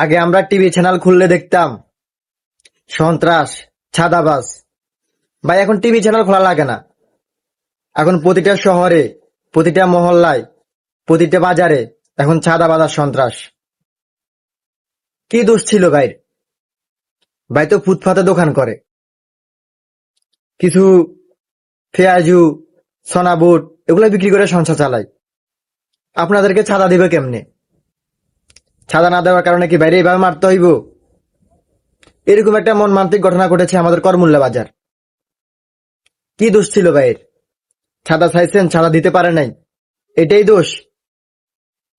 আগে আমরা TV channel খুললে দেখতাম। সন্ত্রাস, ছাদাবাজ। ভাই, এখন টিভি চ্যানেল খোলা লাগে না। এখন প্রতিটা শহরে, প্রতিটা মহল্লায়, প্রতিটা বাজারে এখন ছাদাবাজ আর সন্ত্রাস। কি দোষ ছিল ভাই ভাই তো ফুটপাতে দোকান করে। কিছু পেঁয়াজু সোনাবুট এগুলো বিক্রি করে সংসার চালায়। আপনাদেরকে ছাদা দিবে কেমনে? ছাদা না দেওয়ার কারণে কি বাইরে এইভাবে মারতে হইব এরকম একটা মন মান্তিক ঘটনা ঘটেছে আমাদের করমূল্য বাজার কি দোষ ছিল ভাইয়ের ছাদা চাইছেন ছাদা দিতে পারে নাই এটাই দোষ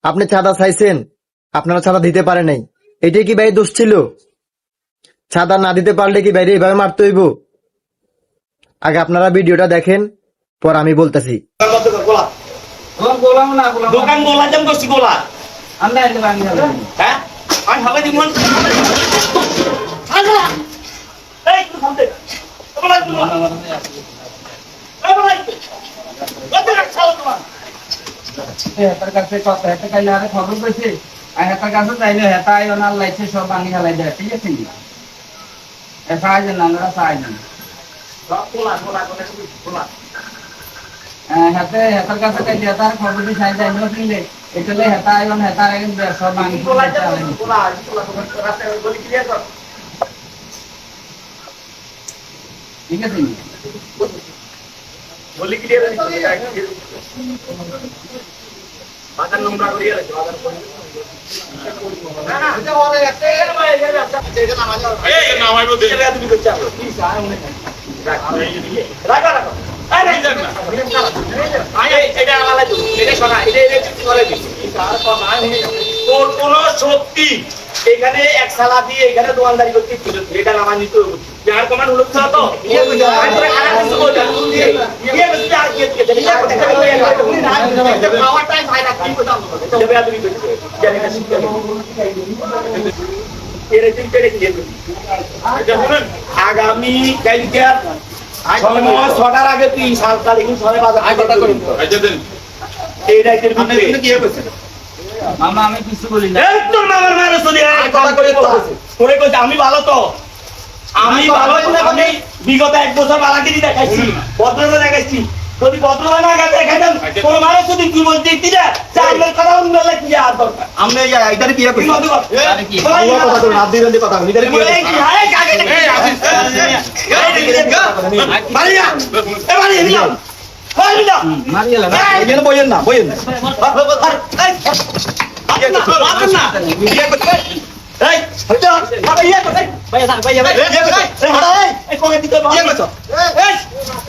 আপনি ছাদা চাইছেন আপনারা ছাদা দিতে পারে নাই এটাই কি ভাই দোষ ছিল ছাদা না দিতে পারলে কি বাইরে এইভাবে মারতে হইব আগে আপনারা ভিডিওটা দেখেন পর আমি বলতেছি দোকান গোলা আমরা এনে ভাঙি যাবে হ্যাঁ? আমি হবে দিব এই তুই থামতে তোমরা তোমরা এই বলাই কত রাখছাও তোমার হেতার কাছে কত হেতা কাইলে আরে খবর পেয়েছে আর হেতার কাছে হেতা আই ওনার লাইছে সব ভাঙি হেলাই দেয়। ঠিক আছে নি? এ সাহায্য না আমরা সাহায্য না গোলা গোলা গোলা গোলা হেতে হেতার কাছে কাইলে হেতার খবর আইলো কিনলে গোলা যেমন গোলা গোলা গোলা রাস্তায় গলি ঠিক আছে? গলি ক্লিয়ার বাজার নোংরা করিয়ে রাখছে বাজার না না এটা ওরে একটা এর ভাই এর এটা নামাজ এই নামাইবো দে তুমি করছ কি সারা রাখ রাখ। কোন শক্তি এখানে এক সালা দিয়ে এখানে দোকানদারি করতে এটা নামা নিতে যার কমান হলো তো তো। ইয়ে ইয়ে ইয়ে না কি কথা আগামী কালকে ছটার আগে তুই সাত তারিখ ছয় বাজার এই রাইতের ভিতরে কি হয়েছে মামা আমি কিছু বলি না। তোর মামার মায়ের সদি কথা করে তো তোরে কইছে আমি ভালো তো। আমি ভালো বিগত এক বছর বালাগিরি দেখাইছি। দেখাইছি। যদি ভদ্রতা না দেখাইতাম তোর মায়ের সদি কি বলতে দিতি না চাইলের কথা অন্য কি আর দরকার আপনি এইটারে কি তুই মত কর আরে কথা নাদ দিবেন কথা এইটারে কি এই হায় কাকে এই আসিস মারিয়া এ মারিয়া নিও এখানে বইয়েন না বইয়েন না না এই হইতো আরে ইয়া করে ভাই স্যার ভাই ভাই ইয়া করে এই হড়া এই এই কোকে দিতে বাবা ইয়া করছ এই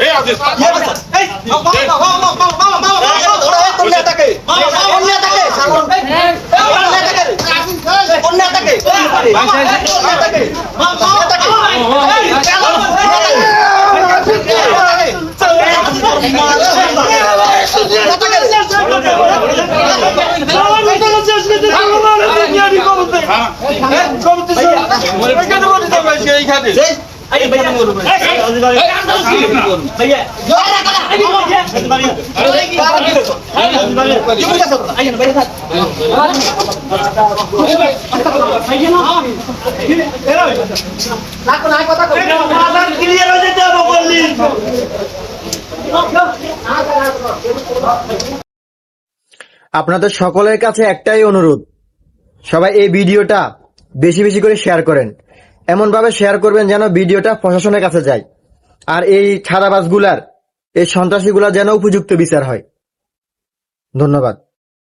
এই আজিজ ইয়া করছ এই মামা মামা মামা মামা মামা ওরা কোন নেতাকে কোন নেতাকে কোন নেতাকে কোন নেতাকে কোন নেতাকে আরে ভাই ভাইয়া ক্লিয়ার হয়ে যেতে হবে বললি আপনাদের সকলের কাছে একটাই অনুরোধ সবাই এই ভিডিওটা বেশি বেশি করে শেয়ার করেন। এমনভাবে শেয়ার করবেন যেন ভিডিওটা প্রশাসনের কাছে যায়। আর এই ছাদাবাসগুলার এই সন্ত্রাসীগুলার যেন উপযুক্ত বিচার হয়। ধন্যবাদ।